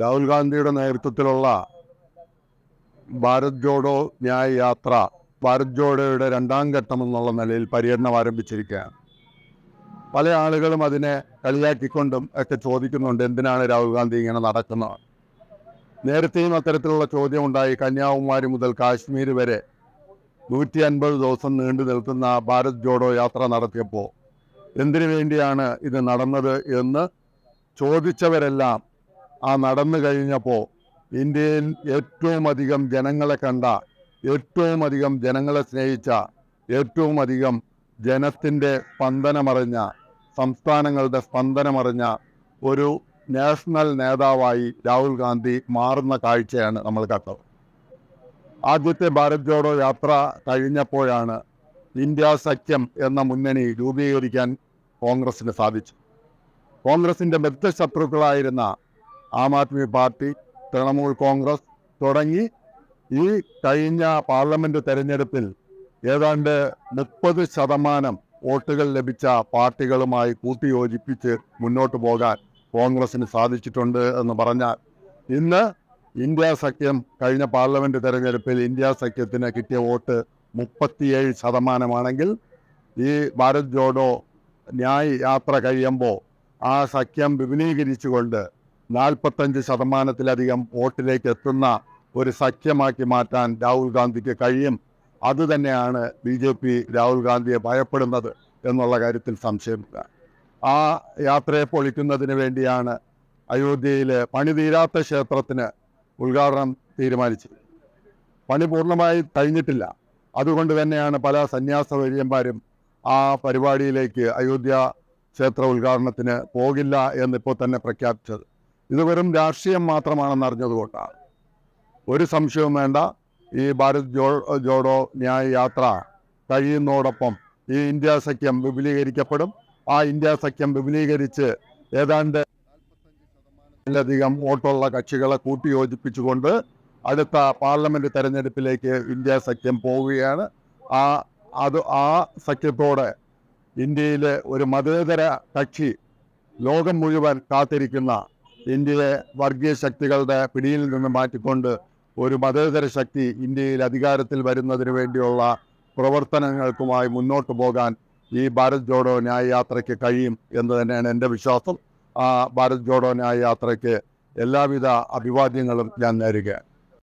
രാഹുൽ ഗാന്ധിയുടെ നേതൃത്വത്തിലുള്ള ഭാരത് ജോഡോ ന്യായ യാത്ര ഭാരത് ജോഡോയുടെ രണ്ടാം ഘട്ടം എന്നുള്ള നിലയിൽ പര്യടനം ആരംഭിച്ചിരിക്കുകയാണ്. പല ആളുകളും അതിനെ കളിയാക്കിക്കൊണ്ടും ഒക്കെ ചോദിക്കുന്നുണ്ട് എന്തിനാണ് രാഹുൽ ഗാന്ധി ഇങ്ങനെ നടക്കുന്നത്? നേരത്തെയും അത്തരത്തിലുള്ള ചോദ്യം ഉണ്ടായി കന്യാകുമാരി മുതൽ കാശ്മീർ വരെ നൂറ്റി അൻപത് ദിവസം നീണ്ടു നിൽക്കുന്ന ഭാരത് ജോഡോ യാത്ര നടത്തിയപ്പോൾ എന്തിനു വേണ്ടിയാണ് ഇത് നടന്നത് എന്ന് ചോദിച്ചവരെല്ലാം ആ നടന്നു കഴിഞ്ഞപ്പോൾ ഇന്ത്യയിൽ ഏറ്റവും അധികം ജനങ്ങളെ കണ്ട ഏറ്റവും അധികം ജനങ്ങളെ സ്നേഹിച്ച ഏറ്റവും അധികം ജനത്തിന്റെ സ്പന്ദനമറിഞ്ഞ സംസ്ഥാനങ്ങളുടെ സ്പന്ദനമറിഞ്ഞ ഒരു നാഷണൽ നേതാവായി രാഹുൽ ഗാന്ധി മാറുന്ന കാഴ്ചയാണ് നമ്മൾ കണ്ടത്. ആദ്യത്തെ ഭാരത് ജോഡോ യാത്ര കഴിഞ്ഞപ്പോഴാണ് ഇന്ത്യ സഖ്യം എന്ന മുന്നണി രൂപീകരിക്കാൻ കോൺഗ്രസിന് സാധിച്ചു കോൺഗ്രസിന്റെ ബദ്ധ ശത്രുക്കളായിരുന്ന ആം ആദ്മി പാർട്ടി തൃണമൂൽ കോൺഗ്രസ് തുടങ്ങി ഈ കഴിഞ്ഞ പാർലമെന്റ് തെരഞ്ഞെടുപ്പിൽ ഏതാണ്ട് മുപ്പത് ശതമാനം വോട്ടുകൾ ലഭിച്ച പാർട്ടികളുമായി കൂട്ടിയോജിപ്പിച്ച് മുന്നോട്ട് പോകാൻ കോൺഗ്രസിന് സാധിച്ചിട്ടുണ്ട് എന്ന് പറഞ്ഞാൽ ഇന്ന് ഇന്ത്യ സഖ്യം കഴിഞ്ഞ പാർലമെന്റ് തെരഞ്ഞെടുപ്പിൽ ഇന്ത്യ സഖ്യത്തിന് കിട്ടിയ വോട്ട് മുപ്പത്തിയേഴ് ശതമാനമാണെങ്കിൽ ഈ ഭാരത് ജോഡോ ന്യായ് യാത്ര കഴിയുമ്പോൾ ആ സഖ്യം വിപുലീകരിച്ചുകൊണ്ട് നാൽപ്പത്തഞ്ച് ശതമാനത്തിലധികം വോട്ടിലേക്ക് എത്തുന്ന ഒരു സഖ്യമാക്കി മാറ്റാൻ രാഹുൽ ഗാന്ധിക്ക് കഴിയും. അതുതന്നെയാണ് ബി ജെ പി രാഹുൽ ഗാന്ധിയെ ഭയപ്പെടുന്നത് എന്നുള്ള കാര്യത്തിൽ സംശയമില്ല ആ യാത്രയെ പൊളിക്കുന്നതിന് വേണ്ടിയാണ് അയോധ്യയിലെ പണി തീരാത്ത ക്ഷേത്രത്തിന് ഉദ്ഘാടനം തീരുമാനിച്ചത്. പണി പൂർണമായി കഴിഞ്ഞിട്ടില്ല. അതുകൊണ്ട് തന്നെയാണ് പല സന്യാസ വര്യന്മാരും ആ പരിപാടിയിലേക്ക് അയോധ്യ ക്ഷേത്ര ഉദ്ഘാടനത്തിന് പോകില്ല എന്നിപ്പോൾ തന്നെ പ്രഖ്യാപിച്ചത്. ഇത് വെറും രാഷ്ട്രീയം മാത്രമാണെന്ന് അറിഞ്ഞതുകൊണ്ടാണ് ഒരു സംശയവും വേണ്ട. ഈ ഭാരത് ജോ ജോഡോ ന്യായ യാത്ര കഴിയുന്നതോടൊപ്പം ഈ ഇന്ത്യ സഖ്യം വിപുലീകരിക്കപ്പെടും. ആ ഇന്ത്യ സഖ്യം വിപുലീകരിച്ച് ഏതാണ്ട് ധികം വോട്ടുള്ള കക്ഷികളെ കൂട്ടിയോജിപ്പിച്ചുകൊണ്ട് അടുത്ത പാർലമെന്റ് തെരഞ്ഞെടുപ്പിലേക്ക് ഇന്ത്യ സഖ്യം പോവുകയാണ്. ആ അത് ആ സഖ്യത്തോടെ ഇന്ത്യയിലെ ഒരു മതേതര കക്ഷി ലോകം മുഴുവൻ കാത്തിരിക്കുന്ന ഇന്ത്യയിലെ വർഗീയ ശക്തികളുടെ പിടിയിൽ നിന്ന് മാറ്റിക്കൊണ്ട് ഒരു മതേതര ശക്തി ഇന്ത്യയിൽ അധികാരത്തിൽ വരുന്നതിന് വേണ്ടിയുള്ള പ്രവർത്തനങ്ങൾക്കുമായി മുന്നോട്ട് പോകാൻ ഈ ഭാരത് ജോഡോ ന്യായ യാത്രയ്ക്ക് കഴിയും എന്ന് തന്നെയാണ് എന്റെ വിശ്വാസം. ആ ഭാരത് ജോഡോ ന്യായ യാത്രയ്ക്ക് എല്ലാവിധ അഭിവാദ്യങ്ങളും ഞാൻ നേരുകയാണ്.